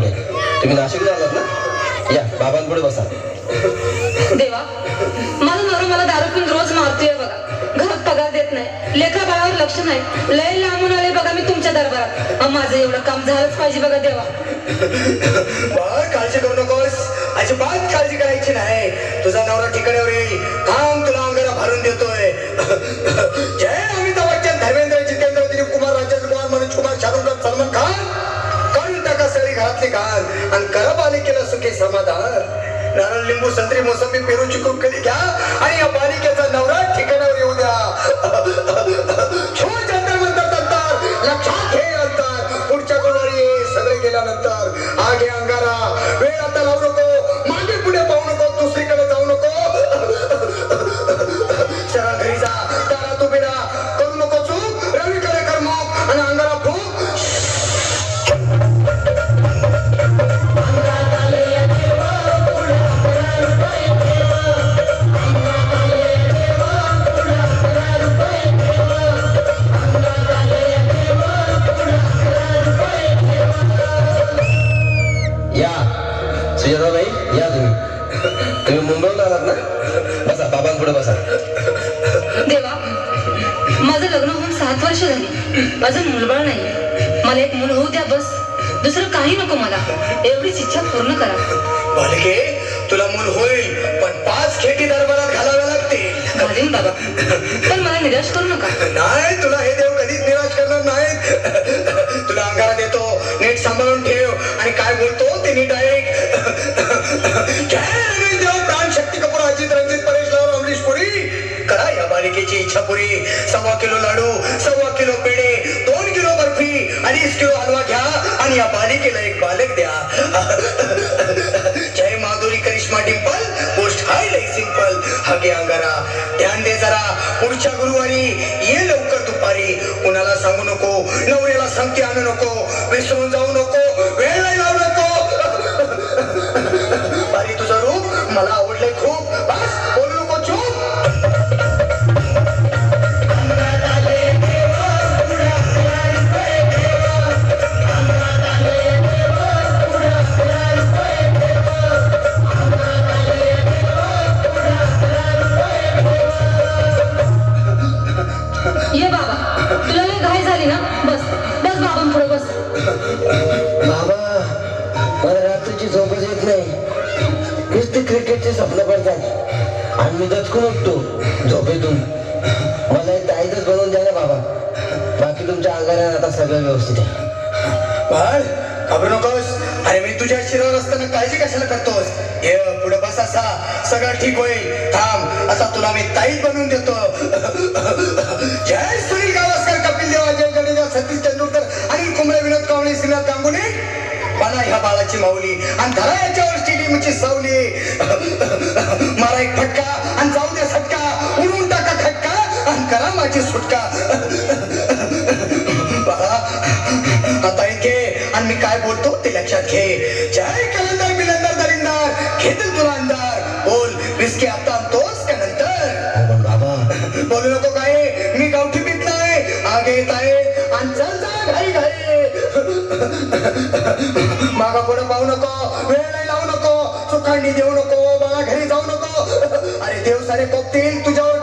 पुढे. तुम्ही नाशिक जाणार ना? या बाबांपुढे बसा. देवा माझा नवरा मला दारू पिऊन रोज मारतोय बघा. घरात पगार देत नाही लेखा बाळावर लक्ष नाही. लय लांबून आले बघा मी तुमच्या दरबारात. माझं एवढं काम झालंच पाहिजे बघा देवा. काळजी करू नकोस. अजिबात काळजी करायची नाही. तुझा नवरा ठिकाणावर येईल काम तुला अंगाला भरून देतोय. आणि करा बालिकेला सुखी समाधान. नारळ लिंबू संत्री मोसंबी पेरू चिकू कधी घ्या आणि या बालिकेचा नवरा माझं लग्न होऊन सात वर्ष झाली. माझं मुलबाळ नाही. मला एक मूल होऊ द्या बस. दुसरं काही नको मला. एवढीच इच्छा पूर्ण करा. बालिके तुला मूल होईल पण पाच खेटी दरबारात घालाव्या लागतील. घालीन बाबा. पण मला निराश करू नका. नाही तुला हे देव कधीच निराश करणार नाहीत. तुला अंगारा देतो नीट सांभाळून ठेव. आणि काय बोलतो ते नीट ऐक. जय देव प्राण शक्ती कपूर अजित रंजित परेश लाल अमरीश पुरी. करा या महापालिकेची इच्छा पुरी सव्वा किलो लाडू सव्वा किलो पेढे दोन किलो बर्फी अडीच किलो हलवा घ्या आणि या बालिकेला एक बालक द्या. जय माधुरी करिश्मा डिंपल गोष्ट हाय लय सिंपल. हगे अंगारा ध्यान दे जरा पुढच्या गुरुवारी ये लवकर दुपारी. कुणाला सांगू नको नवऱ्याला सांगते आणू नको विसरून जाऊ नको. मला रात्रीची झोपच येत नाही. नुसते क्रिकेटचे स्वप्न पडतात आणि मी दचकून उठतो झोपेतून. मला एक ताईतच बनवून द्या ना बाबा. बाकी तुमच्या अंगाने आता सगळं व्यवस्थित आहे. बाळ घाबरू नकोस. अरे मी तुझ्या शिरावर असताना काळजी कशाला करतोस? ये पुढे बस असा. सगळं ठीक होईल. थांब. असा तुला मी ताईत बनवून देतो. जय सुनील गावस्कर कपिल देवा जय गणेश सतीश तेंडुलकर आणि कुंबळे विनोद कावळे श्रीनाथ बाळाची माऊली आणि धरा याच्यावर स्टेडियमची सावली. मारा एक फटका आणि जाऊ दे सटका उडून टाका खटका आणि करा माझी सुटका. बाळा आता इथे आणि मी काय बोलतो ते लक्षात घे. जय कलंदर बिलंदर दरिंदर घेतील तुला अंदर बोल विस्की आता आणतोस का नंतर? पण बाबा. बोलू नको काय? मी गावठी पीत नाही. आगे येत आहे आणि चल जा घाई घाई मागा पुढे पाहू नको. वेळ नाही लावू नको. चुकांनी देऊ नको. मला घरी जाऊ नको. अरे देव सारे कोपतील तुझ्यावर.